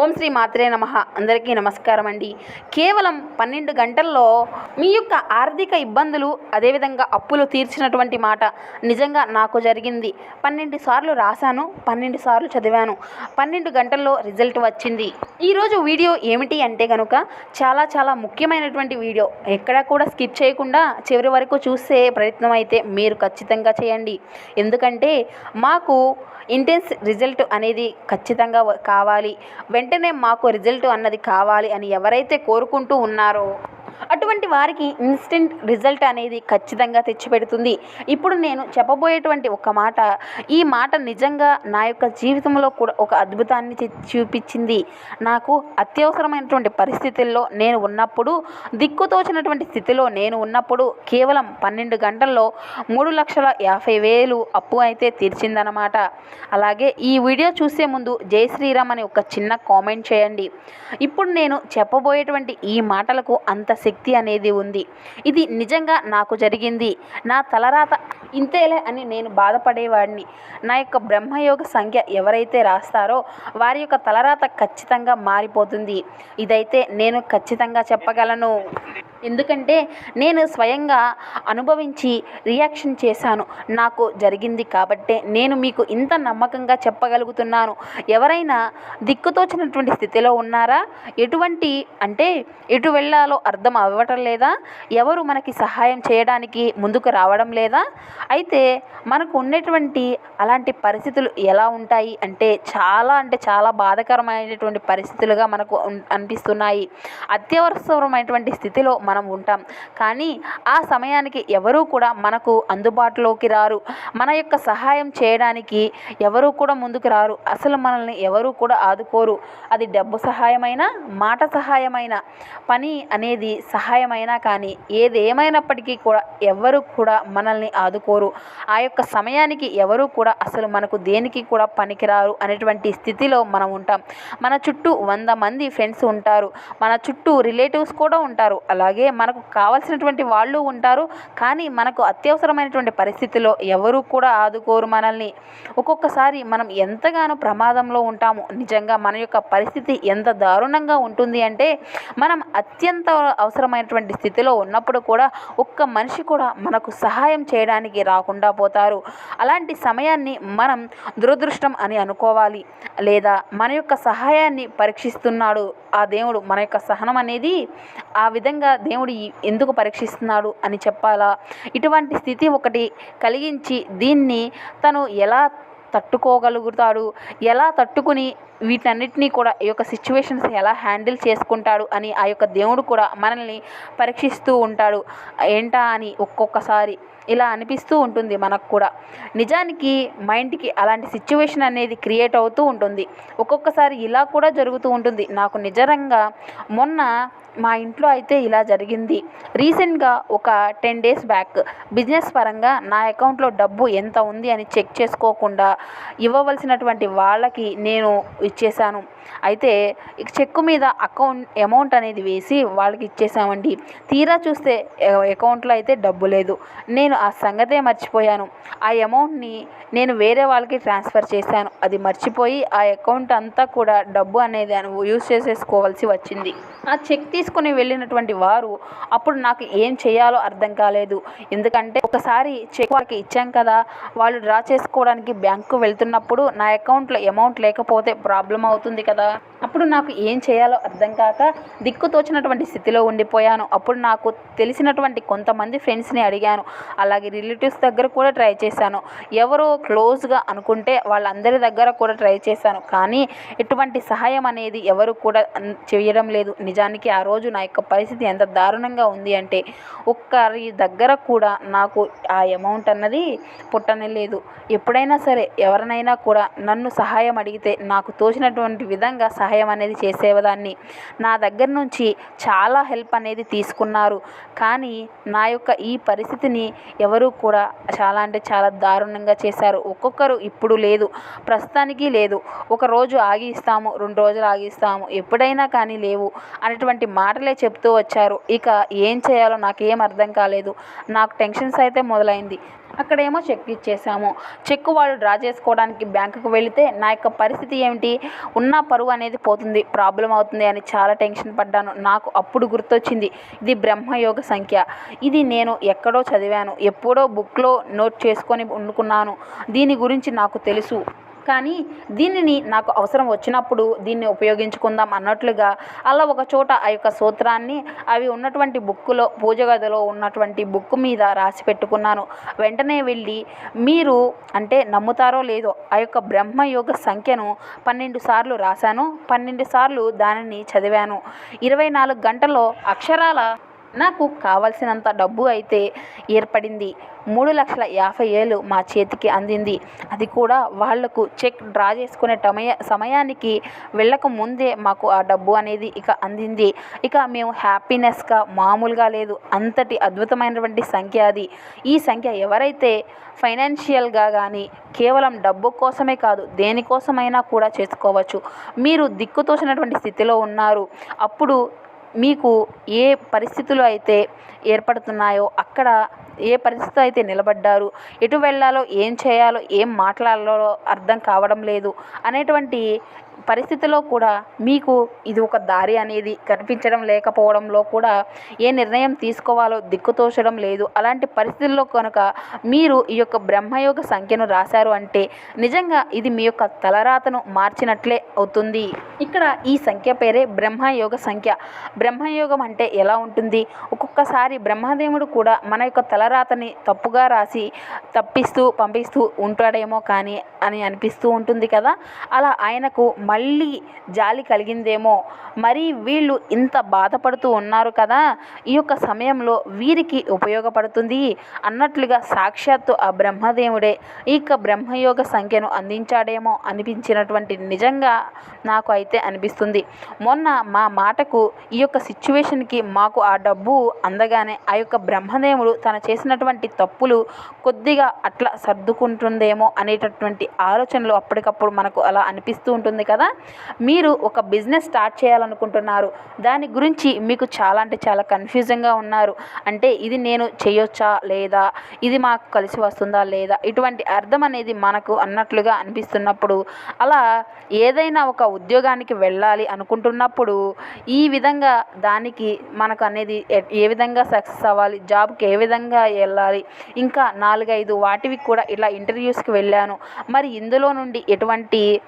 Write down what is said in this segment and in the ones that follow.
ఓం శ్రీ మాత్రే నమ. అందరికీ నమస్కారం అండి. కేవలం పన్నెండు గంటల్లో మీ యొక్క ఆర్థిక ఇబ్బందులు అదేవిధంగా అప్పులు తీర్చినటువంటి మాట నిజంగా నాకు జరిగింది. పన్నెండు సార్లు రాశాను పన్నెండు సార్లు చదివాను. పన్నెండు గంటల్లో రిజల్ట్ వచ్చింది. ఈరోజు వీడియో ఏమిటి అంటే కనుక చాలా చాలా ముఖ్యమైనటువంటి వీడియో. ఎక్కడ కూడా స్కిప్ చేయకుండా చివరి వరకు చూసే ప్రయత్నం అయితే మీరు ఖచ్చితంగా చేయండి. ఎందుకంటే మాకు ఇంటెన్స్ రిజల్ట్ అనేది ఖచ్చితంగా కావాలి. కావాలి వెంటనే మాకు రిజల్ట్ అన్నది కావాలి అని ఎవరైతే కోరుకుంటూ ఉన్నారో అటువంటి వారికి ఇన్స్టెంట్ రిజల్ట్ అనేది ఖచ్చితంగా తెచ్చిపెడుతుంది. ఇప్పుడు నేను చెప్పబోయేటువంటి ఒక మాట ఈ మాట నిజంగా నా యొక్క జీవితంలో కూడా ఒక అద్భుతాన్ని చూపించింది. నాకు అత్యవసరమైనటువంటి పరిస్థితుల్లో నేను ఉన్నప్పుడు దిక్కుతోచినటువంటి స్థితిలో నేను ఉన్నప్పుడు కేవలం పన్నెండు గంటల్లో మూడు లక్షల యాభై వేలు అప్పు అయితే తీర్చిందనమాట అలాగే ఈ వీడియో చూసే ముందు జై శ్రీరామ్ అని ఒక చిన్న కామెంట్ చేయండి. ఇప్పుడు నేను చెప్పబోయేటువంటి ఈ మాటలకు అంత శక్తి అనేది ఉంది. ఇది నిజంగా నాకు జరిగింది. నా తలరాత ఇంతేలే అని నేను బాధపడేవాడిని. నా యొక్క బ్రహ్మయోగ సంఖ్య ఎవరైతే రాస్తారో వారి యొక్క తలరాత ఖచ్చితంగా మారిపోతుంది. ఇదైతే నేను ఖచ్చితంగా చెప్పగలను. ఎందుకంటే నేను స్వయంగా అనుభవించి రియాక్షన్ చేశాను. నాకు జరిగింది కాబట్టే నేను మీకు ఇంత నమ్మకంగా చెప్పగలుగుతున్నాను. ఎవరైనా దిక్కుతోచినటువంటి స్థితిలో ఉన్నారా? ఎటువంటి అంటే ఎటు వెళ్ళాలో అర్థం అవ్వటం లేదా? ఎవరు మనకి సహాయం చేయడానికి ముందుకు రావడం లేదా? అయితే మనకు ఉన్నటువంటి అలాంటి పరిస్థితులు ఎలా ఉంటాయి? అంటే చాలా అంటే చాలా బాధకరమైనటువంటి పరిస్థితులుగా మనకు అనిపిస్తున్నాయి. అత్యవసరమైనటువంటి స్థితిలో మనం ఉంటాం. కానీ ఆ సమయానికి ఎవరూ కూడా మనకు అందుబాటులోకి రారు. మన యొక్క సహాయం చేయడానికి ఎవరూ కూడా ముందుకు రారు. అసలు మనల్ని ఎవరూ కూడా ఆదుకోరు. అది డబ్బు సహాయమైనా మాట సహాయమైన పని అనేది సహాయమైనా కానీ ఏది ఏమైనప్పటికీ కూడా ఎవరు కూడా మనల్ని ఆదుకోరు. ఆ యొక్క సమయానికి ఎవరు కూడా అసలు మనకు దేనికి కూడా పనికిరారు అనేటువంటి స్థితిలో మనం ఉంటాం. మన చుట్టూ వంద మంది ఫ్రెండ్స్ ఉంటారు. మన చుట్టూ రిలేటివ్స్ కూడా ఉంటారు. అలాగే మనకు కావాల్సినటువంటి వాళ్ళు ఉంటారు. కానీ మనకు అత్యవసరమైనటువంటి పరిస్థితిలో ఎవరు కూడా ఆదుకోరు మనల్ని. ఒక్కొక్కసారి మనం ఎంతగానో ప్రమాదంలో ఉంటాము. నిజంగా మన యొక్క పరిస్థితి ఎంత దారుణంగా ఉంటుంది అంటే మనం అత్యంత అవసరమైనటువంటి స్థితిలో ఉన్నప్పుడు కూడా ఒక్క మనిషి కూడా మనకు సహాయం చేయడానికి రాకుండా పోతారు. అలాంటి సమయాన్ని మనం దురదృష్టం అని అనుకోవాలి. లేదా మన యొక్క సహాయాన్ని పరీక్షిస్తున్నాడు ఆ దేవుడు మన యొక్క సహనం అనేది ఆ విధంగా దేవుడు ఎందుకు పరీక్షిస్తున్నాడు అని చెప్పాలా? ఇటువంటి స్థితి ఒకటి కలిగించి దీన్ని తను ఎలా తట్టుకోగలుగుతాడు? ఎలా తట్టుకుని వీటన్నిటినీ కూడా ఈ యొక్క సిచ్యువేషన్స్ ఎలా హ్యాండిల్ చేసుకుంటాడు అని ఆ యొక్క దేవుడు కూడా మనల్ని పరీక్షిస్తూ ఉంటాడు. ఏంటా అని ఒక్కొక్కసారి ఇలా అనిపిస్తూ ఉంటుంది మనకు కూడా. నిజానికి మైండ్కి అలాంటి సిచ్యువేషన్ అనేది క్రియేట్ అవుతూ ఉంటుంది. ఒక్కొక్కసారి ఇలా కూడా జరుగుతూ ఉంటుంది. నాకు నిజంగా మొన్న మా ఇంట్లో అయితే ఇలా జరిగింది. రీసెంట్గా ఒక టెన్ డేస్ బ్యాక్ బిజినెస్ పరంగా నా అకౌంట్లో డబ్బు ఎంత ఉంది అని చెక్ చేసుకోకుండా ఇవ్వవలసినటువంటి వాళ్ళకి నేను ఇచ్చేసాను అయితే చెక్కు మీద అకౌంట్ అమౌంట్ అనేది వేసి వాళ్ళకి ఇచ్చేసామండి తీరా చూస్తే అకౌంట్లో అయితే డబ్బు లేదు. నేను ఆ సంగతే మర్చిపోయాను. ఆ అమౌంట్ని నేను వేరే వాళ్ళకి ట్రాన్స్ఫర్ చేశాను. అది మర్చిపోయి ఆ అకౌంట్ అంతా కూడా డబ్బు అనేది యూజ్ చేసేసుకోవాల్సి వచ్చింది. ఆ చెక్ తీసుకుని వెళ్ళినటువంటి వారు అప్పుడు నాకు ఏం చేయాలో అర్థం కాలేదు. ఎందుకంటే ఒకసారి చెక్ వాళ్ళకి ఇచ్చాం కదా వాళ్ళు డ్రా చేసుకోవడానికి బ్యాంకు వెళ్తున్నప్పుడు నా అకౌంట్లో అమౌంట్ లేకపోతే ప్రాబ్లం ప్రాబ్లం అవుతుంది కదా. అప్పుడు నాకు ఏం చేయాలో అర్థం కాక దిక్కు తోచినటువంటి స్థితిలో ఉండిపోయాను. అప్పుడు నాకు తెలిసినటువంటి కొంతమంది ఫ్రెండ్స్ని అడిగాను. అలాగే రిలేటివ్స్ దగ్గర కూడా ట్రై చేశాను. ఎవరో క్లోజ్గా అనుకుంటే వాళ్ళందరి దగ్గర కూడా ట్రై చేశాను. కానీ ఎటువంటి సహాయం అనేది ఎవరు కూడా చేయడం లేదు. నిజానికి ఆ రోజు నా యొక్క పరిస్థితి ఎంత దారుణంగా ఉంది అంటే ఒక్కరి దగ్గర కూడా నాకు ఆ అమౌంట్ అన్నది పుట్టనే లేదు. ఎప్పుడైనా సరే ఎవరినైనా కూడా నన్ను సహాయం అడిగితే నాకు తోచినటువంటి విధంగా సహాయం అనేది చేసేదాన్ని నా దగ్గర నుంచి చాలా హెల్ప్ అనేది తీసుకున్నారు. కానీ నా యొక్క ఈ పరిస్థితిని ఎవరు కూడా చాలా అంటే చాలా దారుణంగా చేశారు. ఒక్కొక్కరు ఇప్పుడు లేదు ప్రస్తుతానికి లేదు. ఒక రోజు ఆగి ఇస్తాము రెండు రోజులు ఆగిస్తాము ఎప్పుడైనా కానీ లేవు అనేటువంటి మాటలే చెప్తూ వచ్చారు. ఇక ఏం చేయాలో నాకేం అర్థం కాలేదు. నాకు టెన్షన్స్ అయితే మొదలైంది. అక్కడేమో చెక్ ఇచ్చేసాము చెక్ వాళ్ళు డ్రా చేసుకోవడానికి బ్యాంకుకు వెళితే నా యొక్క పరిస్థితి ఏమిటి? ఉన్న పరువు అనేది పోతుంది ప్రాబ్లం అవుతుంది అని చాలా టెన్షన్ పడ్డాను. నాకు అప్పుడు గుర్తొచ్చింది ఇది బ్రహ్మయోగ సంఖ్య. ఇది నేను ఎక్కడో చదివాను ఎప్పుడో బుక్లో నోట్ చేసుకొని వండుకున్నాను దీని గురించి నాకు తెలుసు. కానీ దీనిని నాకు అవసరం వచ్చినప్పుడు దీన్ని ఉపయోగించుకుందాం అన్నట్లుగా అలా ఒక చోట ఆ యొక్క సూత్రాన్ని అవి ఉన్నటువంటి బుక్కులో పూజ గదిలో ఉన్నటువంటి బుక్ మీద రాసి పెట్టుకున్నాను. వెంటనే వెళ్ళి మీరు అంటే నమ్ముతారో లేదో ఆ యొక్క బ్రహ్మయోగ సంఖ్యను పన్నెండు సార్లు రాశాను. పన్నెండు సార్లు దానిని చదివాను. ఇరవై నాలుగు గంటల్లో అక్షరాల నాకు కావలసినంత డబ్బు అయితే ఏర్పడింది. మూడు లక్షల యాభై ఏళ్ళు మా చేతికి అందింది. అది కూడా వాళ్ళకు చెక్ డ్రా చేసుకునే టమయ సమయానికి వెళ్ళక ముందే మాకు ఆ డబ్బు అనేది ఇక అందింది. ఇక మేము హ్యాపీనెస్గా మామూలుగా లేదు. అంతటి అద్భుతమైనటువంటి సంఖ్య అది. ఈ సంఖ్య ఎవరైతే ఫైనాన్షియల్గా కానీ కేవలం డబ్బు కోసమే కాదు దేనికోసమైనా కూడా చేసుకోవచ్చు. మీరు దిక్కుతోసినటువంటి స్థితిలో ఉన్నారు. అప్పుడు మీకు ఏ పరిస్థితులు అయితే ఏర్పడుతున్నాయో అక్కడ ఏ పరిస్థితి అయితే నిలబడ్డారు ఎటు వెళ్ళాలో ఏం చేయాలో ఏం మాట్లాడాలో అర్థం కావడం లేదు అనేటువంటి పరిస్థితిలో కూడా మీకు ఇది ఒక దారి అనేది కనిపించడం లేకపోవడంలో కూడా ఏ నిర్ణయం తీసుకోవాలో దిక్కుతోచడం లేదు. అలాంటి పరిస్థితుల్లో కనుక మీరు ఈ యొక్క బ్రహ్మయోగ సంఖ్యను రాశారు అంటే నిజంగా ఇది మీ యొక్క తలరాతను మార్చినట్లే అవుతుంది. ఇక్కడ ఈ సంఖ్య పేరే బ్రహ్మయోగ సంఖ్య. బ్రహ్మయోగం అంటే ఎలా ఉంటుంది? ఒక్కొక్కసారి బ్రహ్మదేవుడు కూడా మన యొక్క తలరాతని తప్పుగా రాసి తప్పిస్తూ పంపిస్తూ ఉంటాడేమో కానీ అని అనిపిస్తూ ఉంటుంది కదా? అలా ఆయనకు మళ్ళీ జాలి కలిగిందేమో. మరి వీళ్ళు ఇంత బాధపడుతూ ఉన్నారు కదా ఈ యొక్క సమయంలో వీరికి ఉపయోగపడుతుంది అన్నట్లుగా సాక్షాత్తు ఆ బ్రహ్మదేవుడే. ఈ యొక్క బ్రహ్మయోగ సంఖ్యను అందించాడేమో అనిపించినటువంటి నిజంగా నాకు అయితే అనిపిస్తుంది. మొన్న మా మాటకు ఈ యొక్క సిచ్యువేషన్కి మాకు ఆ డబ్బు అందగానే ఆ యొక్క బ్రహ్మదేవుడు తను చేసినటువంటి తప్పులు కొద్దిగా అట్లా సర్దుకుంటుందేమో అనేటటువంటి ఆలోచనలు అప్పటికప్పుడు మనకు అలా అనిపిస్తూ ఉంటుంది కదా. మీరు ఒక బిజినెస్ స్టార్ట్ చేయాలనుకుంటున్నారు. దాని గురించి మీకు చాలా అంటే చాలా కన్ఫ్యూజన్గా ఉన్నారు. అంటే ఇది నేను చేయొచ్చా? లేదా? ఇది మాకు కలిసి వస్తుందా? లేదా? ఇటువంటి అర్థం అనేది మనకు అన్నట్లుగా అనిపిస్తున్నప్పుడు అలా ఏదైనా ఒక ఉద్యోగానికి వెళ్ళాలి అనుకుంటున్నప్పుడు ఈ విధంగా దానికి మనకు అనేది ఏ విధంగా సక్సెస్ అవ్వాలి? జాబ్కి ఏ విధంగా వెళ్ళాలి? ఇంకా నాలుగైదు వాటివి కూడా ఇలా ఇంటర్వ్యూస్కి వెళ్ళాను. మరి ఇందులో నుండి ఎటువంటి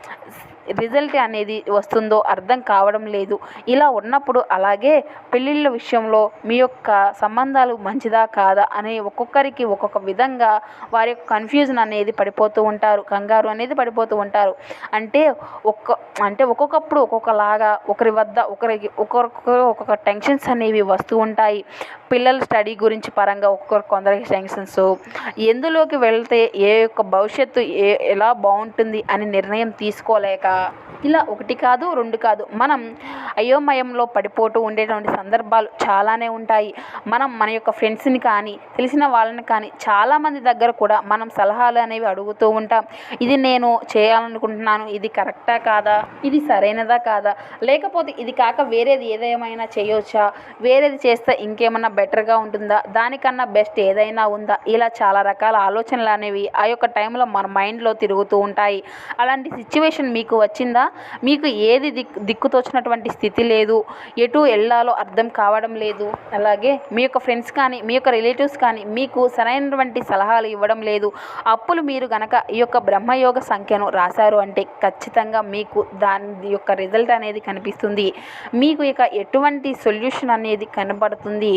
రిజల్ట్ అనేది వస్తుందో అర్థం కావడం లేదు. ఇలా ఉన్నప్పుడు అలాగే పెళ్ళిళ్ళ విషయంలో మీ యొక్క సంబంధాలు మంచిదా కాదా అనే ఒక్కొక్కరికి ఒక్కొక్క విధంగా వారి యొక్క కన్ఫ్యూజన్ అనేది పడిపోతూ ఉంటారు కంగారు అనేది పడిపోతూ ఉంటారు. అంటే ఒక్క అంటే ఒక్కొక్కప్పుడు ఒక్కొక్కలాగా ఒకరి వద్ద ఒకరికి ఒకరికొకరు ఒక్కొక్క టెన్షన్స్ అనేవి వస్తూ ఉంటాయి. పిల్లల స్టడీ గురించి పరంగా ఒక్కొక్కరు కొందరికి టెన్షన్స్. ఎందులోకి వెళ్తే ఏ యొక్క భవిష్యత్తు ఏ ఎలా బాగుంటుంది అని నిర్ణయం తీసుకోలేక ఇలా ఒకటి కాదు రెండు కాదు. మనం అయోమయంలో పడిపోతూ ఉండేటువంటి సందర్భాలు చాలానే ఉంటాయి. మనం మన యొక్క ఫ్రెండ్స్ని కానీ తెలిసిన వాళ్ళని కానీ చాలామంది దగ్గర కూడా మనం సలహాలు అనేవి అడుగుతూ ఉంటాం. ఇది నేను చేయాలనుకుంటున్నాను ఇది కరెక్టా కాదా ఇది సరైనదా కాదా? లేకపోతే ఇది కాక వేరేది ఏదేమైనా చేయొచ్చా? వేరేది చేస్తే ఇంకేమైనా బెటర్గా ఉంటుందా? దానికన్నా బెస్ట్ ఏదైనా ఉందా? ఇలా చాలా రకాల ఆలోచనలు అనేవి ఆ యొక్క టైంలో మన మైండ్లో తిరుగుతూ ఉంటాయి. అలాంటి సిచ్యువేషన్ మీకు వచ్చిందా? మీకు ఏది దిక్కు దిక్కుతోచినటువంటి స్థితి లేదు. ఎటు వెళ్ళాలో అర్థం కావడం లేదు. అలాగే మీ యొక్క ఫ్రెండ్స్ కానీ మీ యొక్క రిలేటివ్స్ కానీ మీకు సరైనటువంటి సలహాలు ఇవ్వడం లేదు. అప్పులు మీరు గనక ఈ యొక్క బ్రహ్మయోగ సంఖ్యను రాశారు అంటే ఖచ్చితంగా మీకు దాని యొక్క రిజల్ట్ అనేది కనిపిస్తుంది. మీకు ఇక ఎటువంటి సొల్యూషన్ అనేది కనబడుతుంది.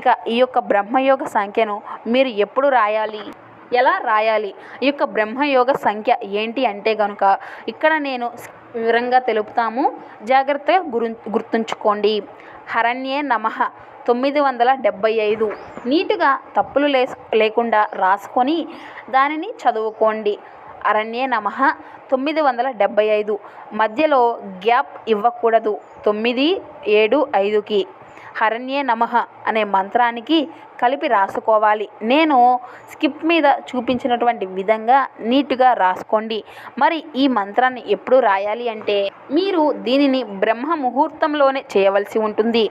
ఇక ఈ యొక్క బ్రహ్మయోగ సంఖ్యను మీరు ఎప్పుడు రాయాలి? ఎలా రాయాలి? ఈ యొక్క బ్రహ్మయోగ సంఖ్య ఏంటి అంటే కనుక ఇక్కడ నేను వివరంగా తెలుపుతాము. జాగ్రత్తగా గురు గుర్తుంచుకోండి. హరణ్యే నమః. తొమ్మిది వందల డెబ్బై ఐదు. నీటుగా తప్పులు లే లేకుండా రాసుకొని దానిని చదువుకోండి. అరణ్యే నమః. తొమ్మిది వందల డెబ్బై ఐదు. మధ్యలో గ్యాప్ ఇవ్వకూడదు. తొమ్మిది ఏడు ఐదుకి. హరణ్యే నమః అనే మంత్రానికి కలిపి రాసుకోవాలి. నేను స్కిప్ మీద చూపించినటువంటి విధంగా నీట్గా రాసుకోండి. మరి ఈ మంత్రాన్ని ఎప్పుడు రాయాలి అంటే మీరు దీనిని బ్రహ్మ ముహూర్తంలోనే చేయవలసి ఉంటుంది.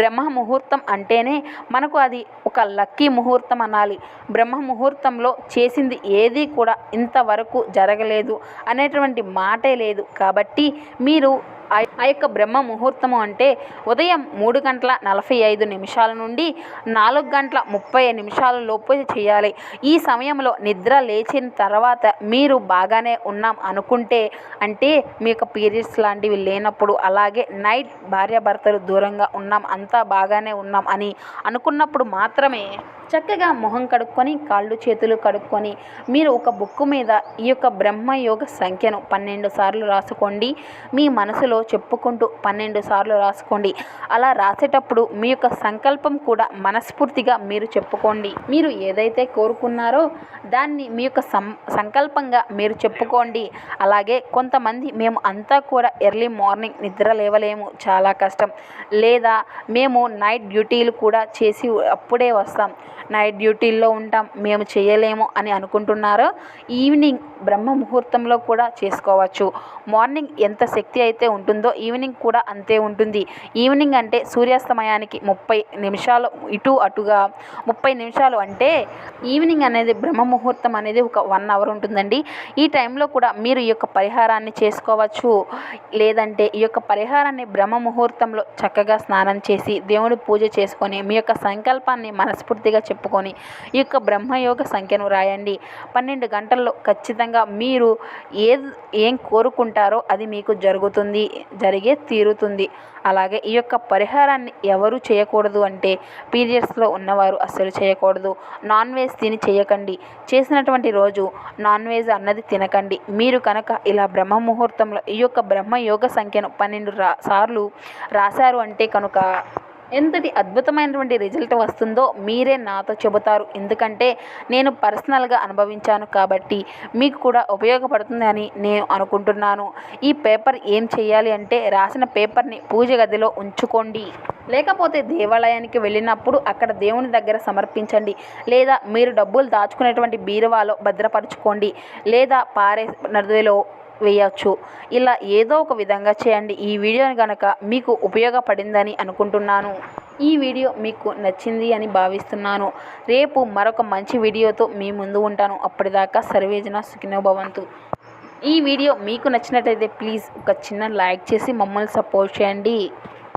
బ్రహ్మ ముహూర్తం అంటేనే మనకు అది ఒక లక్కీ ముహూర్తం అనాలి. బ్రహ్మ ముహూర్తంలో చేసింది ఏది కూడా ఇంతవరకు జరగలేదు అనేటువంటి మాటే లేదు. కాబట్టి మీరు ఆ ఆ యొక్క బ్రహ్మ ముహూర్తము అంటే ఉదయం మూడు గంటల నలభై ఐదు నిమిషాల నుండి నాలుగు గంటల ముప్పై నిమిషాల లోపు చేయాలి. ఈ సమయంలో నిద్ర లేచిన తర్వాత మీరు బాగానే ఉన్నాం అనుకుంటే అంటే మీ యొక్క పీరియడ్స్ లాంటివి లేనప్పుడు అలాగే నైట్ భార్యాభర్తలు దూరంగా ఉన్నాం అంతా బాగానే ఉన్నాం అని అనుకున్నప్పుడు మాత్రమే చక్కగా మొహం కడుక్కొని కాళ్ళు చేతులు కడుక్కొని మీరు ఒక బుక్ మీద ఈ యొక్క బ్రహ్మయోగ సంఖ్యను పన్నెండు సార్లు రాసుకోండి. మీ మనసులో చెప్పుకుంటూ పన్నెండు సార్లు రాసుకోండి. అలా రాసేటప్పుడు మీ యొక్క సంకల్పం కూడా మనస్ఫూర్తిగా మీరు చెప్పుకోండి. మీరు ఏదైతే కోరుకున్నారో దాన్ని మీ యొక్క సం సంకల్పంగా మీరు చెప్పుకోండి. అలాగే కొంతమంది మేము అంతా కూడా ఎర్లీ మార్నింగ్ నిద్ర లేవలేము. చాలా కష్టం. లేదా మేము నైట్ డ్యూటీలు కూడా చేసి అప్పుడే వస్తాం. నైట్ డ్యూటీల్లో ఉంటాం. మేము చేయలేము అని అనుకుంటున్నారో ఈవినింగ్ బ్రహ్మ ముహూర్తంలో కూడా చేసుకోవచ్చు. మార్నింగ్ ఎంత శక్తి అయితే ఉంటుంది ఉంటుందో ఈవినింగ్ కూడా అంతే ఉంటుంది. ఈవినింగ్ అంటే సూర్యాస్తమయానికి ముప్పై నిమిషాలు ఇటు అటుగా ముప్పై నిమిషాలు అంటే ఈవినింగ్ అనేది బ్రహ్మ ముహూర్తం అనేది ఒక వన్ అవర్ ఉంటుందండి. ఈ టైంలో కూడా మీరు ఈ యొక్క పరిహారాన్ని చేసుకోవచ్చు. లేదంటే ఈ యొక్క పరిహారాన్ని బ్రహ్మ ముహూర్తంలో చక్కగా స్నానం చేసి దేవుడి పూజ చేసుకొని మీ యొక్క సంకల్పాన్ని మనస్ఫూర్తిగా చెప్పుకొని ఈ యొక్క బ్రహ్మయోగ సంఖ్యను రాయండి. పన్నెండు గంటల్లో ఖచ్చితంగా మీరు ఏది ఏం కోరుకుంటారో అది మీకు జరుగుతుంది. జరిగే తీరుతుంది. అలాగే ఈ యొక్క పరిహారాన్ని ఎవరు చేయకూడదు అంటే పీరియడ్స్లో ఉన్నవారు అస్సలు చేయకూడదు. నాన్ వెజ్ తిని చేయకండి. చేసినటువంటి రోజు నాన్ వెజ్ అన్నది తినకండి. మీరు కనుక ఇలా బ్రహ్మ ముహూర్తంలో ఈ యొక్క బ్రహ్మ యోగ సంఖ్యను పన్నెండు రా సార్లు రాశారు అంటే కనుక ఎంతటి అద్భుతమైనటువంటి రిజల్ట్ వస్తుందో మీరే నాతో చెబుతారు. ఎందుకంటే నేను పర్సనల్గా అనుభవించాను కాబట్టి మీకు కూడా ఉపయోగపడుతుంది అని నేను అనుకుంటున్నాను. ఈ పేపర్ ఏం చేయాలి అంటే రాసిన పేపర్ని పూజ గదిలో ఉంచుకోండి. లేకపోతే దేవాలయానికి వెళ్ళినప్పుడు అక్కడ దేవుని దగ్గర సమర్పించండి. లేదా మీరు డబ్బులు దాచుకునేటువంటి బీరువాలో భద్రపరచుకోండి. లేదా పారే నదిలో వేయచ్చు. ఇలా ఏదో ఒక విధంగా చేయండి. ఈ వీడియోని కనుక మీకు ఉపయోగపడిందని అనుకుంటున్నాను. ఈ వీడియో మీకు నచ్చింది అని భావిస్తున్నాను. రేపు మరొక మంచి వీడియోతో మీ ముందు ఉంటాను. అప్పటిదాకా సర్వేజన సుఖినోభవంతు ఈ వీడియో మీకు నచ్చినట్లయితే ప్లీజ్ ఒక చిన్న లైక్ చేసి మమ్మల్ని సపోర్ట్ చేయండి.